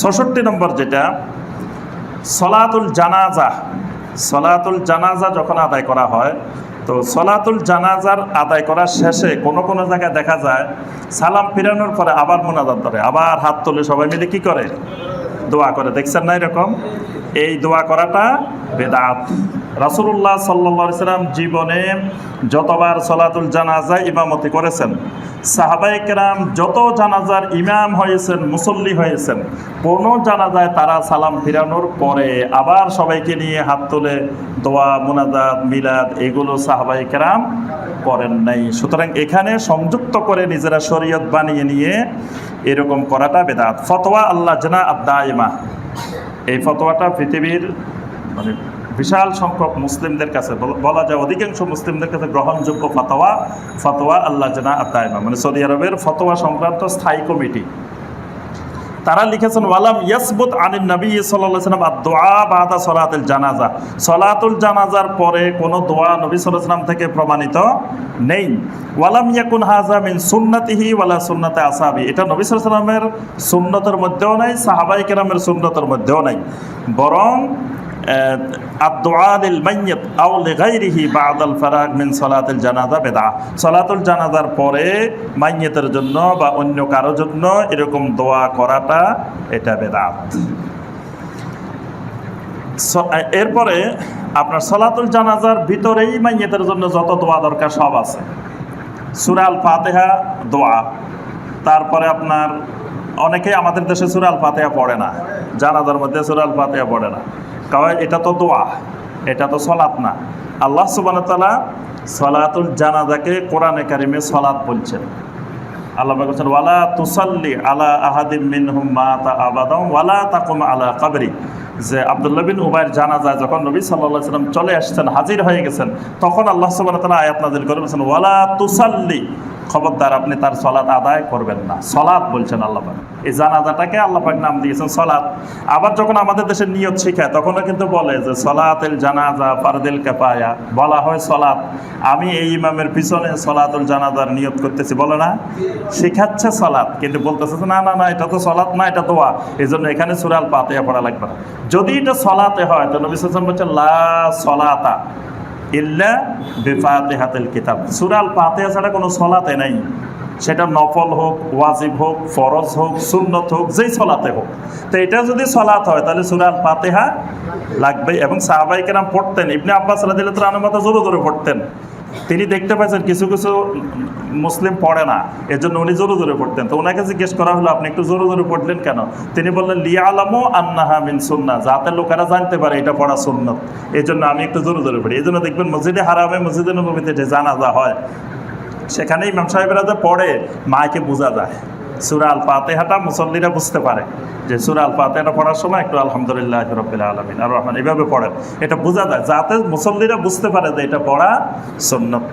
ছষট্টি নম্বর যেটা, সলাতুল জানাজা। সলাতুল জানাজা যখন আদায় করা হয়, তো সলাতুল জানাজার আদায় করার শেষে কোনো কোনো জায়গায় দেখা যায়, সালাম ফিরানোর পরে আবার মোনাজাত ধরে, আবার হাত তুলে সবাই মিলে কি করে? দোয়া করে। দেখছেন না এরকম? এই দোয়া করাটা বেদাত। রাসুল্লাহ সাল্লা সাল্লাম জীবনে যতবার সলাতুল জানাজা ইমামতি করেছেন সাহাবাই কেরাম যত জানাজার ইমাম হয়েছেন, মুসল্লি হয়েছেন, কোনো জানাজায় তারা সালাম ফিরানোর পরে আবার সবাইকে নিয়ে হাত তুলে, দোয়া, মুনাজাত, মিলাদ, এগুলো সাহাবাই কেরাম করেন নাই। সুতরাং এখানে সংযুক্ত করে নিজেরা শরীয়ত বানিয়ে নিয়ে এরকম করাটা বেদাত। ফতোয়া আল্লাহ জানা আব্দাইমা এই ফতোয়াটা পৃথিবীর মানে বিশাল সংখ্যক মুসলিমদের কাছে বল- যায় অধিকাংশ মুসলিমদের কাছে গ্রহণযোগ্য ফতোয়া ফতোয়া আল্লাহ জানা আত্মায়মা মানে সৌদি আরবের ফতোয়া সংক্রান্ত স্থায়ী কমিটি। তারা লিখেছেন, ওয়ালাম ইয়াসবুত আনিন নবী আলাইহি সাল্লাম দোয়া বাদা সলাতুল জানাজা। সলাতুল জানাজার পরে কোনো দোয়া নবী আলাইহি সাল্লাম থেকে প্রমাণিত নেই। ওয়ালাম ইয়াকুন হাজা মিন সুন্নাতিহি ওয়ালা সুন্নতে আসহাবি এটা নবী আলাইহি সাল্লামের সুন্নতের মধ্যেও নাই সাহাবাই কেরামের সুন্নতের মধ্যেও নাই। বরং আদোয়াল মাইয়ত আও লিগাইরিহি বাদাল ফারাগ মিন সলাতুল জানাজা বেদা সলাতুল জানাজার পরে মাইয়তের জন্য বা অন্য কারোর জন্য এরকম দোয়া করাটা এটা বেদাত এরপরে আপনার সলাতুল জানাজার ভিতরেই মাইয়তের জন্য যত দোয়া দরকার সব আছে। সুরাল ফাতেহা দোয়া। তারপরে আপনার অনেকেই আমাদের দেশে সুরাল ফাতেহা পড়ে না। জানাজার মধ্যে সুরাল ফাতেহা পড়ে না। কারণ এটা তো দোয়া, এটা তো সলাৎ না। আল্লাহ সুবান তালা সলাতুল জানাজাকে কোরআনে কারিমে সলাৎ বলছেন। আল্লাহ বলছেন, ওয়ালা তুসাল্লি আলা আহাদিম মিনহুম মাতা আবাদাম ওয়ালা তাকুম আলা কাবরি। যে আব্দুল্লাহ বিন উবাইর জানাজা যখন নবী আলাইহি সাল্লাম চলে আসছেন, হাজির হয়ে গেছেন, তখন আল্লাহ সুবহানাহু ওয়া তাআলা আয়াত নাযিল করে বলেছেন, ওয়ালা তুসাল্লি খবরদার আপনি তার সলাৎ আদায় করবেন না। সলাৎ বলছেন আল্লাহ পাক। এই জানাজাটাকে আল্লাহ পাক নাম দিয়েছেন সলাৎ। আবার যখন আমাদের দেশে নিয়ত শিখায়, তখনও কিন্তু বলে যে সলাতুল জানাজা ফারদিল কাফায়া। বলা হয় সলাৎ। আমি এই ইমামের পিছনে সলাতুল জানাজার নিয়ত করতেছি, বলে না? শেখাচ্ছে সলাৎ, কিন্তু বলতেছে না না না, এটা তো সলাৎ না, এটা দোয়া। এই জন্য এখানে সুরাল পাতিয়া পড়া লাগবে না। যদি এটা সলাতে হয়, তো নবী সাল্লাম বলছে লা সলাতা। ইল্লা বেফাতেহাতেল কিতাব। সুরাল পাতেহা ছাড়া কোনো সলাতে নাই। সেটা নফল হোক, ওয়াজিব হোক, ফরজ হোক, সুন্নত হোক, যেই সলাতে হোক। তো এটা যদি সলাত হয়, তাহলে সুরাল পাতেহা লাগবে এবং সাহাবাই কেরাম পড়তেন। ইবনে আব্বাস রাদিল্লাহ তাআলার মতো জোরে জোরে পড়তেন। তিনি দেখতে পাচ্ছেন কিছু কিছু মুসলিম পড়ে না এর জন্য উনি জোরে জোরে পড়তেন। তো ওনাকে জিজ্ঞেস করা হলো, আপনি একটু জোরে জোরে পড়লেন কেন? তিনি বললেন লিয়া আলামো আন্নাহা মিন সুন্না যাতে লোকেরা জানতে পারে এটা পড়া সুন্নত। এই জন্য আমি একটু জোরে জোরে পড়ি। এই জন্য দেখবেন মসজিদে হারামে, মসজিদে নবীতে যে জানাজা হয়, সেখানে ইমাম সাহেবরা যে পড়ে, মাকে বোঝা যায়। সুরাল পাতেহাটা মুসল্লিরা বুঝতে পারে যে সুরাল পাতেহাটা পড়ার সময় একটু আলহামদুলিল্লাহ রবিল আলমিন, আর রহমান, এভাবে পড়েন। এটা বোঝা যায়, যাতে মুসল্লিরা বুঝতে পারে যে এটা পড়া সন্ন্যত